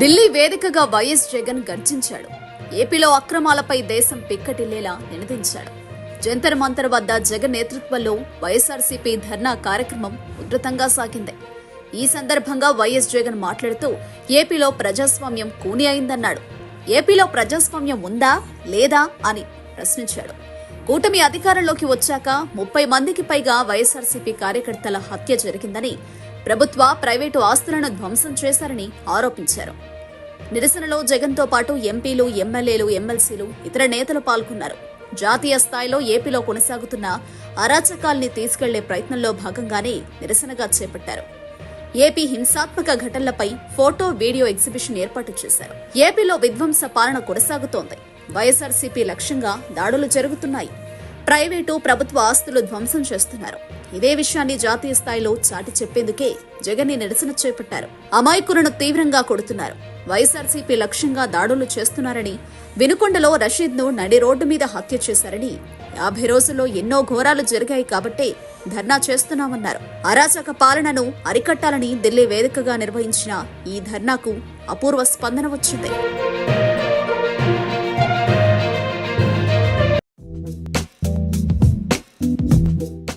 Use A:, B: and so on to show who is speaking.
A: ఢిల్లీ వేదికగా వైఎస్ జగన్ గర్జించాడు. ఏపీలో అక్రమాలపై దేశం పిక్కటిల్లేలా నినదించాడు. జంతర్ మంతర్ వద్ద జగన్ నేతృత్వంలో వైఎస్ఆర్సీపీ ధర్నా కార్యక్రమం ఉధృతంగా సాగింది. ఈ సందర్భంగా వైఎస్ జగన్ మాట్లాడుతూ ఏపీలో ప్రజాస్వామ్యం కూని అయిందన్నాడు. ఏపీలో ప్రజాస్వామ్యం ఉందా లేదా అని ప్రశ్నించాడు. కూటమి అధికారంలోకి వచ్చాక ముప్పై మందికి పైగా వైఎస్ఆర్సీపీ కార్యకర్తల హత్య జరిగిందని ప్రభుత్వ ప్రైవేటు ఆస్తులను ధ్వంసం చేశారని ఆరోపించారు. నిరసనలో జగన్తో పాటు ఎంపీలు ఎమ్మెల్యేలు ఎమ్మెల్సీలు ఇతర నేతలు పాల్గొన్నారు. జాతీయ స్థాయిలో ఏపీలో కొనసాగుతున్న అరాచకాల్ని తీసుకెళ్ళే ప్రయత్నంలో భాగంగానే నిరసనగా చేపట్టారు. ఏపీ హింసాత్మక ఘటనలపై ఫోటో వీడియో ఎగ్జిబిషన్ ఏర్పాటు చేశారు. ఏపీలో విధ్వంస పాలన కొనసాగుతోంది. వైఎస్ఆర్సీపీ లక్ష్యంగా దాడులు జరుగుతున్నాయి. ప్రైవేటు ప్రభుత్వ ఆస్తులు ధ్వంసం చేస్తున్నారు. ఇదే విషయాన్ని జాతీయ స్థాయిలో చాటి చెప్పేందుకే జగన్ నిరసన చేపట్టారు. అమాయకులను తీవ్రంగా కొడుతున్నారు. వైఎస్ఆర్సీపీ లక్ష్యంగా దాడులు చేస్తున్నారని వినుకొండలో రషీద్ను నడి రోడ్డు మీద హత్య చేశారని యాభై రోజుల్లో ఎన్నో ఘోరాలు జరిగాయి కాబట్టే ధర్నా చేస్తున్నామన్నారు. అరాచక పాలనను అరికట్టాలని ఢిల్లీ వేదికగా నిర్వహించిన ఈ ధర్నాకు అపూర్వ స్పందన వచ్చింది.